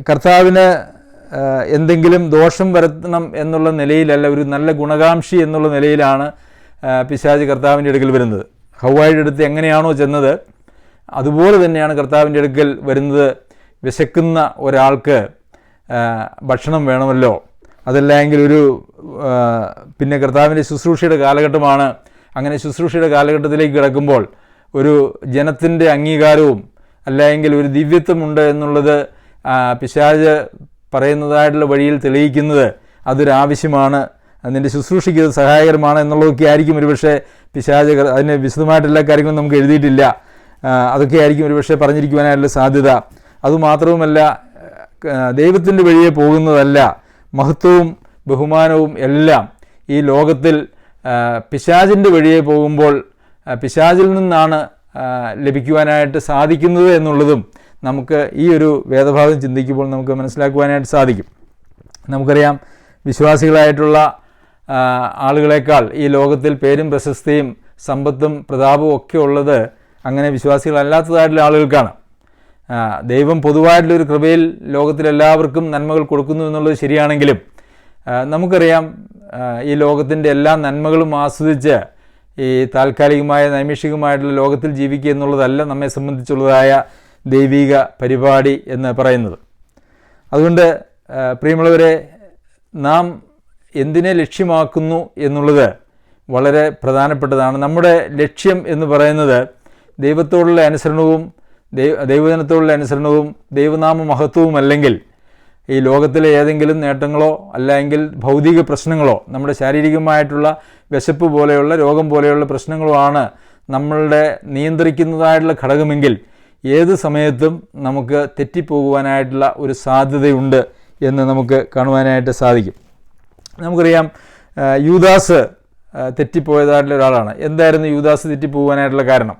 A: കർത്താവിന് എന്തെങ്കിലും ദോഷം വരുത്തണം എന്നുള്ള നിലയിലല്ല ഒരു നല്ല ഗുണകാംക്ഷി എന്നുള്ള നിലയിലാണ് പിശാജ് കർത്താവിന്റെ അടുക്കൽ വരുന്നത്. ഹവായുടെ അടുത്ത് എങ്ങനെയാണോ ചെന്നത് അതുപോലെ തന്നെയാണ് കർത്താവിന്റെ അടുക്കൽ വരുന്നത് വിശക്കുന്ന ഒരാൾക്ക് ഭക്ഷണം വേണമല്ലോ. അതല്ലെങ്കിൽ ഒരു പിന്നെ കർത്താവിന്റെ ശുശ്രൂഷയുടെ കാലഘട്ടമാണ്. അങ്ങനെ ശുശ്രൂഷയുടെ കാലഘട്ടത്തിലേക്ക് കിടക്കുമ്പോൾ ഒരു ജനത്തിന്റെ അംഗീകാരവും അല്ലെങ്കിൽ ഒരു ദിവ്യത്വമുണ്ട് എന്നുള്ളത് പിശാജ് പറയുന്നതായിട്ടുള്ള വഴിയിൽ തെളിയിക്കുന്നത് അതൊരാവശ്യമാണ് അതിന്റെ ശുശ്രൂഷയ്ക്ക് സഹായകരമാണ് എന്നുള്ളതൊക്കെ ആയിരിക്കും ഒരുപക്ഷെ പിശാജ് അതിന് വിശദമായിട്ടുള്ള കാര്യങ്ങളും നമുക്ക് എഴുതിയിട്ടില്ല. ആ, അതൊക്കെ ആയിരിക്കും ഒരുപക്ഷെ പറഞ്ഞിരിക്കുവാനായിട്ടുള്ള സാധ്യത. അതുമാത്രവുമല്ല ദൈവത്തിന്റെ വഴിയെ പോകുന്നതല്ല മഹത്വവും ബഹുമാനവും എല്ലാം ഈ ലോകത്തിൽ പിശാചിന്റെ വഴിയെ പോകുമ്പോൾ പിശാചിൽ നിന്നാണ് ലഭിക്കുവാനായിട്ട് സാധിക്കുന്നത് എന്നുള്ളതും നമുക്ക് ഈ ഒരു വേദഭാഗം ചിന്തിക്കുമ്പോൾ നമുക്ക് മനസ്സിലാക്കുവാനായിട്ട് സാധിക്കും. നമുക്കറിയാം വിശ്വാസികളായിട്ടുള്ള ആളുകളെക്കാൾ ഈ ലോകത്തിൽ പേരും പ്രശസ്തിയും സമ്പത്തും പ്രതാപവും ഒക്കെ ഉള്ളത് അങ്ങനെ വിശ്വാസികളല്ലാത്തതായിട്ടുള്ള ആളുകൾക്കാണ്. ദൈവം പൊതുവായിട്ടുള്ളൊരു കൃപയിൽ ലോകത്തിലെല്ലാവർക്കും നന്മകൾ കൊടുക്കുന്നു എന്നുള്ളത് ശരിയാണെങ്കിലും നമുക്കറിയാം ഈ ലോകത്തിന്റെ എല്ലാ നന്മകളും ആസ്വദിച്ച് ഈ താൽക്കാലികമായ നൈമിഷികമായിട്ടുള്ള ലോകത്തിൽ ജീവിക്കുക എന്നുള്ളതല്ല നമ്മെ സംബന്ധിച്ചുള്ളതായ ദൈവിക പരിപാടി എന്ന് പറയുന്നത്. അതുകൊണ്ട് പ്രിയമുള്ളവരെ നാം എന്തിനെ ലക്ഷ്യമാക്കുന്നു എന്നുള്ളത് വളരെ പ്രധാനപ്പെട്ടതാണ്. നമ്മുടെ ലക്ഷ്യം എന്ന് പറയുന്നത് ദൈവത്തോടുള്ള അനുസരണവും ദൈവ ദൈവജനത്തോടുള്ള അനുസരണവും ദൈവനാമ മഹത്വവും അല്ലെങ്കിൽ ഈ ലോകത്തിലെ ഏതെങ്കിലും നേട്ടങ്ങളോ അല്ലെങ്കിൽ ഭൗതിക പ്രശ്നങ്ങളോ നമ്മുടെ ശാരീരികമായിട്ടുള്ള വിശപ്പ് പോലെയുള്ള രോഗം പോലെയുള്ള പ്രശ്നങ്ങളോ ആണ് നമ്മളുടെ നിയന്ത്രിക്കുന്നതായിട്ടുള്ള ഘടകമെങ്കിൽ ഏത് സമയത്തും നമുക്ക് തെറ്റിപ്പോകുവാനായിട്ടുള്ള ഒരു സാധ്യതയുണ്ട് എന്ന് നമുക്ക് കാണുവാനായിട്ട് സാധിക്കും. നമുക്കറിയാം യൂദാസ് തെറ്റിപ്പോയതായിട്ടുള്ള ഒരാളാണ്. എന്തായിരുന്നു യൂദാസ് തെറ്റിപ്പോകാനായിട്ടുള്ള കാരണം?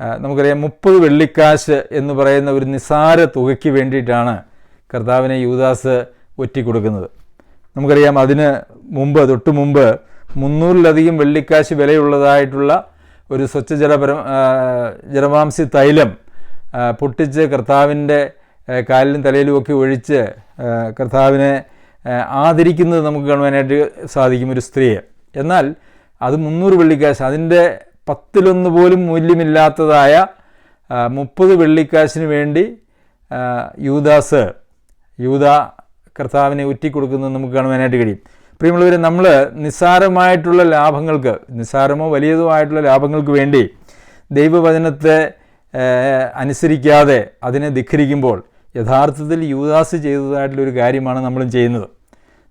A: നമുക്കറിയാം മുപ്പത് വെള്ളിക്കാശ് എന്ന് പറയുന്ന ഒരു നിസാര തുകയ്ക്ക് വേണ്ടിയിട്ടാണ് കർത്താവിനെ യൂദാസ് ഒറ്റിക്കൊടുക്കുന്നത്. നമുക്കറിയാം അതിന് മുമ്പ് തൊട്ട് മുമ്പ് മുന്നൂറിലധികം വെള്ളിക്കാശ് വിലയുള്ളതായിട്ടുള്ള ഒരു സ്വച്ഛജല പരം ജലമാംസി തൈലം പൊട്ടിച്ച് കർത്താവിന്റെ കാലിലും തലയിലും ഒക്കെ ഒഴിച്ച് കർത്താവിനെ ആദരിക്കുന്നത് നമുക്ക് കാണുവാനായിട്ട് സാധിക്കും ഒരു സ്ത്രീയെ. എന്നാൽ അത് മുന്നൂറ് വെള്ളിക്കാശ് അതിന്റെ പത്തിലൊന്ന് പോലും മൂല്യമില്ലാത്തതായ മുപ്പത് വെള്ളിക്കാശിന് വേണ്ടി യൂദാസ് യൂത കർത്താവിനെ ഉറ്റിക്കൊടുക്കുന്നത് നമുക്ക് കാണുവാനായിട്ട് കഴിയും. പ്രിയമുള്ളവരെ നമ്മൾ നിസ്സാരമായിട്ടുള്ള ലാഭങ്ങൾക്ക് നിസ്സാരമോ വലിയതോ ആയിട്ടുള്ള ലാഭങ്ങൾക്ക് വേണ്ടി ദൈവവചനത്തെ അനുസരിക്കാതെ അതിനെ ധിഖരിക്കുമ്പോൾ യഥാർത്ഥത്തിൽ യൂദാസ് ചെയ്തതായിട്ടുള്ളൊരു കാര്യമാണ് നമ്മളും ചെയ്യുന്നത്.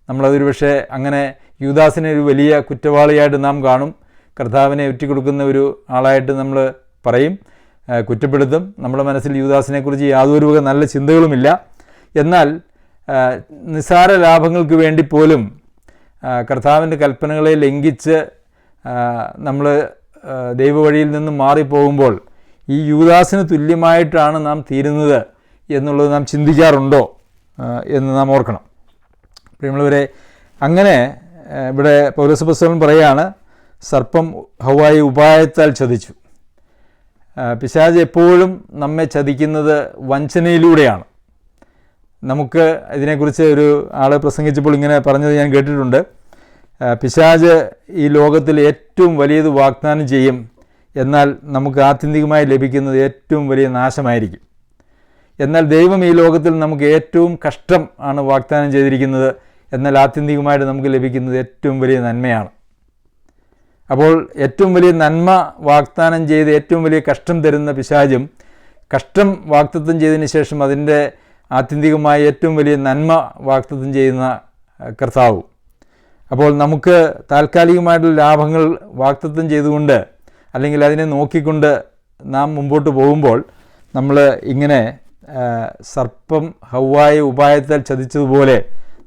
A: നമ്മളതൊരു പക്ഷേ അങ്ങനെ യൂദാസിനെ ഒരു വലിയ കുറ്റവാളിയായിട്ട് നാം കാണും. കർത്താവിനെ ഒറ്റിക്കൊടുക്കുന്ന ഒരു ആളായിട്ട് നമ്മൾ പറയും കുറ്റപ്പെടുത്തും. നമ്മുടെ മനസ്സിൽ യുവദാസിനെക്കുറിച്ച് യാതൊരു വക നല്ല ചിന്തകളുമില്ല. എന്നാൽ നിസ്സാര ലാഭങ്ങൾക്ക് വേണ്ടി പോലും കർത്താവിന്റെ കൽപ്പനകളെ ലംഘിച്ച് നമ്മൾ ദൈവവഴിയിൽ നിന്നും മാറിപ്പോകുമ്പോൾ ഈ യുവദാസിന് തുല്യമായിട്ടാണ് നാം തീരുന്നത് എന്നുള്ളത് നാം ചിന്തിക്കാറുണ്ടോ എന്ന് നാം ഓർക്കണം. പ്രിയമുള്ളവരെ അങ്ങനെ ഇവിടെ പൗരസ് പുസ്തകം പറയുകയാണ് സർപ്പം ഹവായി ഉപായത്താൽ ചതിച്ചു. പിശാജ് എപ്പോഴും നമ്മെ ചതിക്കുന്നത് വഞ്ചനയിലൂടെയാണ്. നമുക്ക് ഇതിനെക്കുറിച്ച് ഒരു ആൾ പ്രസംഗിച്ചപ്പോൾ ഇങ്ങനെ പറഞ്ഞത് ഞാൻ കേട്ടിട്ടുണ്ട്. പിശാജ് ഈ ലോകത്തിൽ ഏറ്റവും വലിയത് വാഗ്ദാനം ചെയ്യും എന്നാൽ നമുക്ക് ആത്യന്തികമായി ലഭിക്കുന്നത് ഏറ്റവും വലിയ നാശമായിരിക്കും. എന്നാൽ ദൈവം ഈ ലോകത്തിൽ നമുക്ക് ഏറ്റവും കഷ്ടം ആണ് വാഗ്ദാനം ചെയ്തിരിക്കുന്നത് എന്നാൽ ആത്യന്തികമായിട്ട് നമുക്ക് ലഭിക്കുന്നത് ഏറ്റവും വലിയ നന്മയാണ്. അപ്പോൾ ഏറ്റവും വലിയ നന്മ വാഗ്ദാനം ചെയ്ത് ഏറ്റവും വലിയ കഷ്ടം തരുന്ന പിശാചും കഷ്ടം വാക്തത്വം ചെയ്തതിന് ശേഷം അതിന്റെ ആത്യന്തികമായ ഏറ്റവും വലിയ നന്മ വാക്തത്വം ചെയ്യുന്ന കർത്താവും. അപ്പോൾ നമുക്ക് താൽക്കാലികമായിട്ടുള്ള ലാഭങ്ങൾ വാക്തത്വം ചെയ്തുകൊണ്ട് അല്ലെങ്കിൽ അതിനെ നോക്കിക്കൊണ്ട് നാം മുമ്പോട്ട് പോകുമ്പോൾ നമ്മൾ ഇങ്ങനെ സർപ്പം ഹൗവായ ഉപായത്താൽ ചതിച്ചതുപോലെ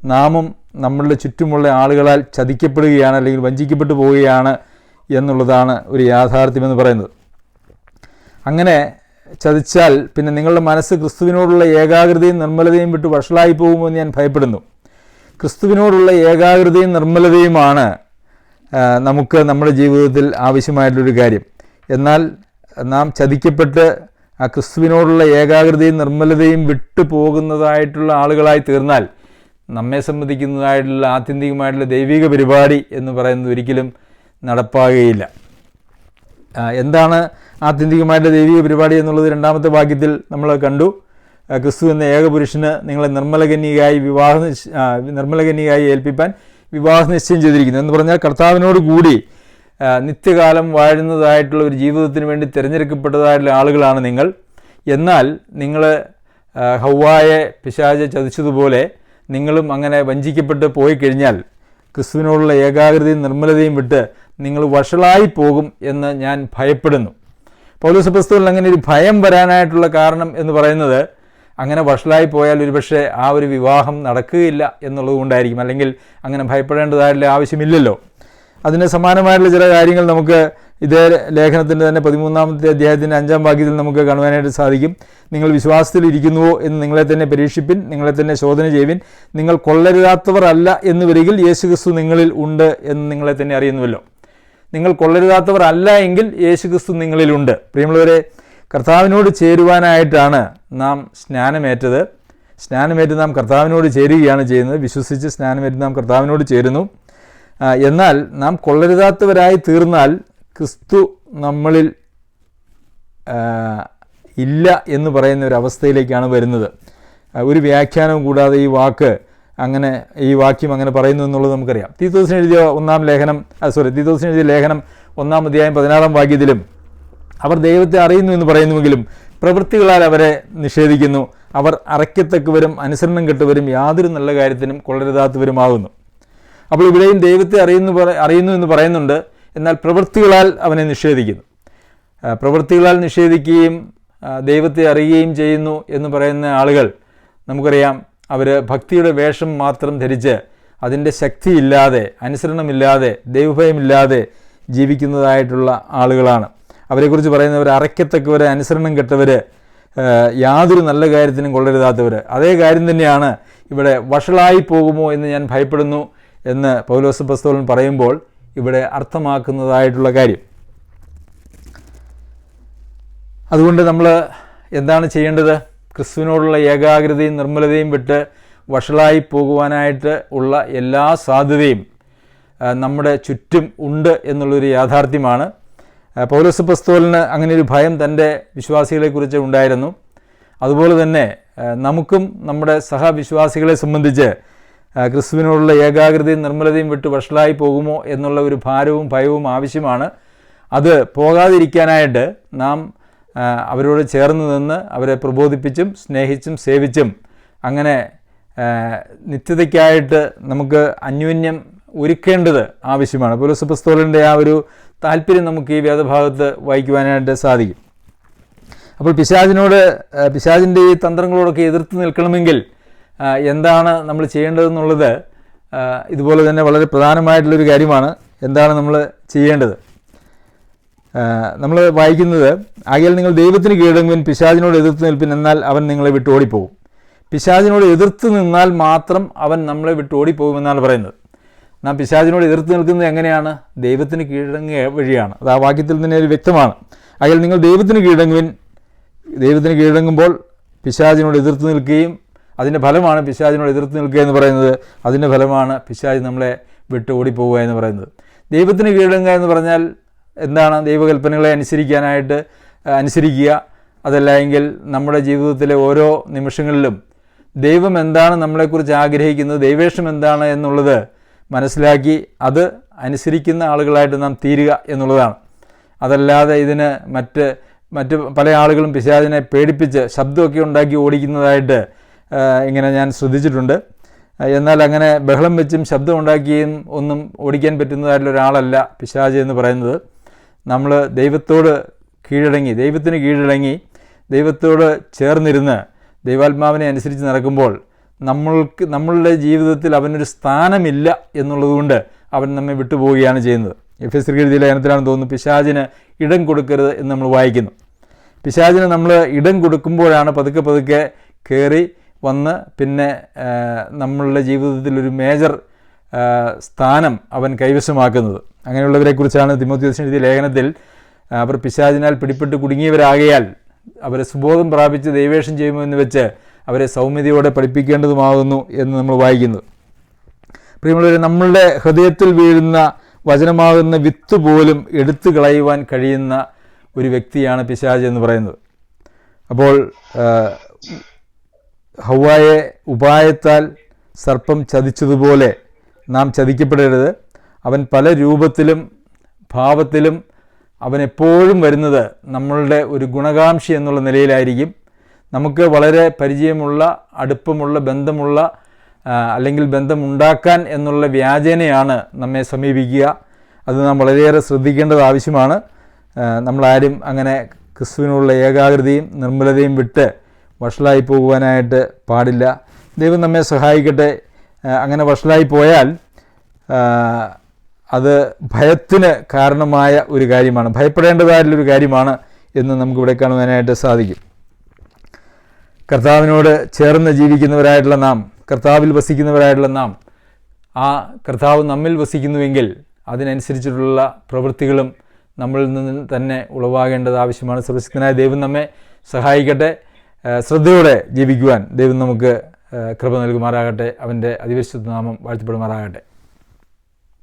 A: നാമും നമ്മളുടെ ചുറ്റുമുള്ള ആളുകളാൽ ചതിക്കപ്പെടുകയാണ് അല്ലെങ്കിൽ വഞ്ചിക്കപ്പെട്ടു പോവുകയാണ് എന്നുള്ളതാണ് ഒരു യാഥാർത്ഥ്യമെന്ന് പറയുന്നത്. അങ്ങനെ ചതിച്ചാൽ പിന്നെ നിങ്ങളുടെ മനസ്സ് ക്രിസ്തുവിനോടുള്ള ഏകാഗ്രതയും നിർമ്മലതയും വിട്ട് വഷളായി പോകുമെന്ന് ഞാൻ ഭയപ്പെടുന്നു. ക്രിസ്തുവിനോടുള്ള ഏകാഗ്രതയും നിർമ്മലതയുമാണ് നമുക്ക് നമ്മുടെ ജീവിതത്തിൽ ആവശ്യമായിട്ടുള്ളൊരു കാര്യം. എന്നാൽ നാം ചതിക്കപ്പെട്ട് ആ ക്രിസ്തുവിനോടുള്ള ഏകാഗ്രതയും നിർമ്മലതയും വിട്ടു പോകുന്നതായിട്ടുള്ള ആളുകളായി തീർന്നാൽ നമ്മെ സംബന്ധിക്കുന്നതായിട്ടുള്ള ആത്യന്തികമായിട്ടുള്ള ദൈവിക പരിപാടി എന്ന് പറയുന്നത് ഒരിക്കലും നടപ്പാകുകയില്ല എന്താണ് ആത്യന്തികമായിട്ട് ദൈവിക പരിപാടി എന്നുള്ളത് രണ്ടാമത്തെ വാക്യത്തിൽ നമ്മൾ കണ്ടു. ക്രിസ്തു എന്ന ഏകപുരുഷന് നിങ്ങളെ നിർമ്മലകന്യകായി വിവാഹ നിർമ്മലകന്യകായി ഏൽപ്പിപ്പാൻ വിവാഹ നിശ്ചയം ചെയ്തിരിക്കുന്നു. എന്ന് പറഞ്ഞാൽ കർത്താവിനോട് കൂടി നിത്യകാലം വാഴുന്നതായിട്ടുള്ള ഒരു ജീവിതത്തിന് വേണ്ടി തിരഞ്ഞെടുക്കപ്പെട്ടതായിട്ടുള്ള ആളുകളാണ് നിങ്ങൾ. എന്നാൽ നിങ്ങൾ ഹൗവായെ പിശാചെ ചതിച്ചതുപോലെ നിങ്ങളും അങ്ങനെ വഞ്ചിക്കപ്പെട്ട് പോയി കഴിഞ്ഞാൽ ക്രിസ്തുവിനോടുള്ള ഏകാഗ്രതയും നിർമ്മലതയും വിട്ട് നിങ്ങൾ വഷളായി പോകും എന്ന് ഞാൻ ഭയപ്പെടുന്നു. പൗലോസ് പുസ്തകത്തിൽ അങ്ങനെ ഒരു ഭയം വരാനായിട്ടുള്ള കാരണം എന്ന് പറയുന്നത് അങ്ങനെ വഷളായി പോയാൽ ഒരുപക്ഷെ ആ ഒരു വിവാഹം നടക്കുകയില്ല എന്നുള്ളത് കൊണ്ടായിരിക്കും. അല്ലെങ്കിൽ അങ്ങനെ ഭയപ്പെടേണ്ടതായിട്ടുള്ള ആവശ്യമില്ലല്ലോ. അതിന് സമാനമായിട്ടുള്ള ചില കാര്യങ്ങൾ നമുക്ക് ഇതേ ലേഖനത്തിന്റെ തന്നെ പതിമൂന്നാമത്തെ അധ്യായത്തിന്റെ അഞ്ചാം ഭാഗ്യത്തിൽ നമുക്ക് കാണുവാനായിട്ട് സാധിക്കും. നിങ്ങൾ വിശ്വാസത്തിൽ ഇരിക്കുന്നുവോ എന്ന് നിങ്ങളെ തന്നെ പരീക്ഷിപ്പിൻ നിങ്ങളെ തന്നെ ശോധന ചെയ്യുവിൻ. നിങ്ങൾ കൊള്ളരുതാത്തവർ അല്ല എന്ന് വരികിൽ യേശുക്രിസ്തു നിങ്ങളിൽ ഉണ്ട് എന്ന് നിങ്ങളെ തന്നെ അറിയുന്നുവല്ലോ. നിങ്ങൾ കൊള്ളരുതാത്തവർ അല്ല എങ്കിൽ യേശുക്രിസ്തു നിങ്ങളിലുണ്ട് പ്രിയമുള്ളവരെ കർത്താവിനോട് ചേരുവാനായിട്ടാണ് നാം സ്നാനമേറ്റത്. സ്നാനമേറ്റ് നാം കർത്താവിനോട് ചേരുകയാണ് ചെയ്യുന്നത്. വിശ്വസിച്ച് സ്നാനമേറ്റ് നാം കർത്താവിനോട് ചേരുന്നു. എന്നാൽ നാം കൊള്ളരുതാത്തവരായി തീർന്നാൽ ക്രിസ്തു നമ്മളിൽ ഇല്ല എന്ന് പറയുന്ന ഒരു അവസ്ഥയിലേക്കാണ് വരുന്നത്. ഒരു വ്യാഖ്യാനവും കൂടാതെ ഈ വാക്ക് അങ്ങനെ ഈ വാക്യം അങ്ങനെ പറയുന്നു എന്നുള്ളത് നമുക്കറിയാം. തീത്തോസിന് എഴുതിയ ഒന്നാം ലേഖനം സോറി തീത്തോസിന് എഴുതിയ ലേഖനം ഒന്നാം അധ്യായം പതിനാറാം വാക്യത്തിലും അവർ ദൈവത്തെ അറിയുന്നു എന്ന് പറയുന്നുവെങ്കിലും പ്രവൃത്തികളാൽ അവരെ നിഷേധിക്കുന്നു. അവർ അറയ്ക്കത്തക്കവരും അനുസരണം കെട്ടവരും യാതൊരു നല്ല കാര്യത്തിനും കൊള്ളരുതാത്തവരുമാകുന്നു. അപ്പോൾ ഇവിടെയും ദൈവത്തെ അറിയുന്നു അറിയുന്നു എന്ന് പറയുന്നുണ്ട്. എന്നാൽ പ്രവൃത്തികളാൽ അവനെ നിഷേധിക്കുന്നു. പ്രവൃത്തികളാൽ നിഷേധിക്കുകയും ദൈവത്തെ അറിയുകയും ചെയ്യുന്നു എന്ന് പറയുന്ന ആളുകൾ നമുക്കറിയാം അവർ ഭക്തിയുടെ വേഷം മാത്രം ധരിച്ച് അതിന്റെ ശക്തിയില്ലാതെ അനുസരണമില്ലാതെ ദൈവഭയമില്ലാതെ ജീവിക്കുന്നതായിട്ടുള്ള ആളുകളാണ്. അവരെക്കുറിച്ച് പറയുന്നവർ അറയ്ക്കത്തക്കവർ അനുസരണം കെട്ടവർ യാതൊരു നല്ല കാര്യത്തിനും കൊള്ളരുതാത്തവർ അതേ കാര്യം തന്നെയാണ് ഇവിടെ വഷളായി പോകുമോ എന്ന് ഞാൻ ഭയപ്പെടുന്നു എന്ന് പൗലോസ് പസ്തോലൻ പറയുമ്പോൾ ഇവിടെ അർത്ഥമാക്കുന്നതായിട്ടുള്ള കാര്യം. അതുകൊണ്ട് നമ്മൾ എന്താണ് ചെയ്യേണ്ടത്? ക്രിസ്തുവിനോടുള്ള ഏകാഗ്രതയും നിർമ്മലതയും വിട്ട് വഷളായി പോകുവാനായിട്ട് ഉള്ള എല്ലാ സാധ്യതയും നമ്മുടെ ചുറ്റും ഉണ്ട് എന്നുള്ളൊരു യാഥാർത്ഥ്യമാണ്. പൗലോസ് പസ്തോലിന് അങ്ങനെ ഒരു ഭയം തന്റെ വിശ്വാസികളെക്കുറിച്ച് ഉണ്ടായിരുന്നു. അതുപോലെ തന്നെ നമുക്കും നമ്മുടെ സഹവിശ്വാസികളെ സംബന്ധിച്ച് ക്രിസ്തുവിനോടുള്ള ഏകാഗ്രതയും നിർമ്മലതയും വിട്ട് വഷളായി പോകുമോ എന്നുള്ള ഒരു ഭാരവും ഭയവും ആവശ്യമാണ്. അത് പോകാതിരിക്കാനായിട്ട് നാം അവരോട് ചേർന്ന് നിന്ന് അവരെ പ്രബോധിപ്പിച്ചും സ്നേഹിച്ചും സേവിച്ചും അങ്ങനെ നിത്യതയ്ക്കായിട്ട് നമുക്ക് അന്യോന്യം ഒരുക്കേണ്ടത് ആവശ്യമാണ്. പോലീസ് പുസ്തകത്തിന്റെ ആ ഒരു താല്പര്യം നമുക്ക് ഈ വേദഭാഗത്ത് വായിക്കുവാനായിട്ട് സാധിക്കും. അപ്പോൾ പിശാജിനോട് പിശാജിന്റെ ഈ തന്ത്രങ്ങളോടൊക്കെ എതിർത്ത് നിൽക്കണമെങ്കിൽ എന്താണ് നമ്മൾ ചെയ്യേണ്ടതെന്നുള്ളത് ഇതുപോലെ തന്നെ വളരെ പ്രധാനമായിട്ടുള്ളൊരു കാര്യമാണ് എന്താണ് നമ്മൾ ചെയ്യേണ്ടത്. നമ്മൾ വായിക്കുന്നത് ആകയാൽ നിങ്ങൾ ദൈവത്തിന് കീഴടങ്ങുവിൻ പിശാചിനോട് എതിർത്ത് നിൽപ്പിൻ എന്നാൽ അവൻ നിങ്ങളെ വിട്ട് ഓടിപ്പോകും. പിശാചിനോട് എതിർത്ത് നിന്നാൽ മാത്രം അവൻ നമ്മളെ വിട്ട് ഓടിപ്പോകുമെന്നാണ് പറയുന്നത്. നാം പിശാചിനോട് എതിർത്ത് നിൽക്കുന്നത് എങ്ങനെയാണ്? ദൈവത്തിന് കീഴടങ്ങുക വഴിയാണ്. അത് ആ വാക്യത്തിൽ തന്നെ ഒരു വ്യക്തമാണ്. അയാൾ നിങ്ങൾ ദൈവത്തിന് കീഴടങ്ങുവിൻ ദൈവത്തിന് കീഴടങ്ങുമ്പോൾ പിശാചിനോട് എതിർത്ത് നിൽക്കുകയും അതിന്റെ ഫലമാണ് പിശാചിനോട് എതിർത്ത് നിൽക്കുക എന്ന് പറയുന്നത്. അതിന്റെ ഫലമാണ് പിശാചി നമ്മളെ വിട്ട് ഓടിപ്പോവുക എന്ന് പറയുന്നത്. ദൈവത്തിന് കീഴടങ്ങുക എന്ന് പറഞ്ഞാൽ എന്താണ്? ദൈവകൽപ്പനകളെ അനുസരിക്കാനായിട്ട് അനുസരിക്കുക. അതല്ല എങ്കിൽ നമ്മുടെ ജീവിതത്തിലെ ഓരോ നിമിഷങ്ങളിലും ദൈവം എന്താണ് നമ്മളെക്കുറിച്ച് ആഗ്രഹിക്കുന്നത് ദൈവേഷം എന്താണ് എന്നുള്ളത് മനസ്സിലാക്കി അത് അനുസരിക്കുന്ന ആളുകളായിട്ട് നാം തീരുക എന്നുള്ളതാണ്. അതല്ലാതെ ഇതിന് മറ്റ് മറ്റ് പല ആളുകളും പിശാചിനെ പേടിപ്പിച്ച് ശബ്ദമൊക്കെ ഉണ്ടാക്കി ഓടിക്കുന്നതായിട്ട് ഇങ്ങനെ ഞാൻ ശ്രദ്ധിച്ചിട്ടുണ്ട്. എന്നാൽ അങ്ങനെ ബഹളം വെച്ചും ശബ്ദം ഉണ്ടാക്കിയും ഒന്നും ഓടിക്കാൻ പറ്റുന്നതായിട്ടുള്ള ഒരാളല്ല പിശാജ് എന്ന് പറയുന്നത്. നമ്മൾ ദൈവത്തോട് കീഴടങ്ങി ദൈവത്തിന് കീഴടങ്ങി ദൈവത്തോട് ചേർന്നിരുന്ന് ദൈവാത്മാവിനെ അനുസരിച്ച് നടക്കുമ്പോൾ നമ്മൾക്ക് നമ്മളുടെ ജീവിതത്തിൽ അവനൊരു സ്ഥാനമില്ല എന്നുള്ളതുകൊണ്ട് അവൻ നമ്മെ വിട്ടുപോവുകയാണ് ചെയ്യുന്നത്. എഫ് എസ് എഴുതിയ ലേഖനത്തിലാണ് തോന്നുന്നു പിശാചിന് ഇടം കൊടുക്കരുത് എന്ന് നമ്മൾ വായിക്കുന്നു. പിശാചിന് നമ്മൾ ഇടം കൊടുക്കുമ്പോഴാണ് പതുക്കെ പതുക്കെ കയറി വന്ന് പിന്നെ നമ്മളുടെ ജീവിതത്തിൽ ഒരു മേജർ സ്ഥാനം അവൻ കൈവശമാക്കുന്നത്. അങ്ങനെയുള്ളവരെക്കുറിച്ചാണ് തിമോത്യോസിന് എഴുതിയ ലേഖനത്തിൽ അവർ പിശാചിനാൽ പിടിപ്പെട്ട് കുടുങ്ങിയവരാകയാൽ അവരെ സുബോധം പ്രാപിച്ച് ദൈവേഷം ചെയ്യുമെന്ന് വെച്ച് അവരെ സൗമ്യതയോടെ പഠിപ്പിക്കേണ്ടതുമാകുന്നു എന്ന് നമ്മൾ വായിക്കുന്നത് പ്രിയമുള്ളവരെ നമ്മളുടെ ഹൃദയത്തിൽ വീഴുന്ന വചനമാകുന്ന വിത്ത് പോലും എടുത്തു കളയുവാൻ കഴിയുന്ന ഒരു വ്യക്തിയാണ് പിശാജ് എന്ന് പറയുന്നത്. അപ്പോൾ ഹൗവായെ ഉപായത്താൽ സർപ്പം ചതിച്ചതുപോലെ നാം ചതിക്കപ്പെടരുത്. അവൻ പല രൂപത്തിലും ഭാവത്തിലും അവൻ എപ്പോഴും വരുന്നത് നമ്മളുടെ ഒരു ഗുണകാംക്ഷി എന്നുള്ള നിലയിലായിരിക്കും. നമുക്ക് വളരെ പരിചയമുള്ള അടുപ്പമുള്ള ബന്ധമുള്ള അല്ലെങ്കിൽ ബന്ധമുണ്ടാക്കാൻ എന്നുള്ള വ്യാജേനയാണ് നമ്മെ സമീപിക്കുക. അത് നാം വളരെയേറെ ശ്രദ്ധിക്കേണ്ടത് ആവശ്യമാണ്. നമ്മളാരും അങ്ങനെ ക്രിസ്തുവിനുള്ള ഏകാഗ്രതയും നിർമ്മലതയും വിട്ട് വഷളായി പോകുവാനായിട്ട് പാടില്ല. ദൈവം നമ്മെ സഹായിക്കട്ടെ. അങ്ങനെ വഷളായി പോയാൽ അത് ഭയത്തിന് കാരണമായ ഒരു കാര്യമാണ്. ഭയപ്പെടേണ്ടതായിട്ടുള്ളൊരു കാര്യമാണ് എന്ന് നമുക്കിവിടെ കാണുവാനായിട്ട് സാധിക്കും. കർത്താവിനോട് ചേർന്ന് ജീവിക്കുന്നവരായിട്ടുള്ള നാം കർത്താവിൽ വസിക്കുന്നവരായിട്ടുള്ള നാം ആ കർത്താവ് നമ്മിൽ വസിക്കുന്നുവെങ്കിൽ അതിനനുസരിച്ചിട്ടുള്ള പ്രവൃത്തികളും നമ്മളിൽ നിന്ന് തന്നെ ഉളവാകേണ്ടത് ആവശ്യമാണ്. സർവശക്തനായ ദൈവം നമ്മെ സഹായിക്കട്ടെ. ശ്രദ്ധയോടെ ജീവിക്കുവാൻ ദൈവം നമുക്ക് കൃപ നൽകുമാറാകട്ടെ. അവന്റെ അതിവിശുദ്ധ നാമം വാഴ്ത്തപ്പെടുമാറാകട്ടെ.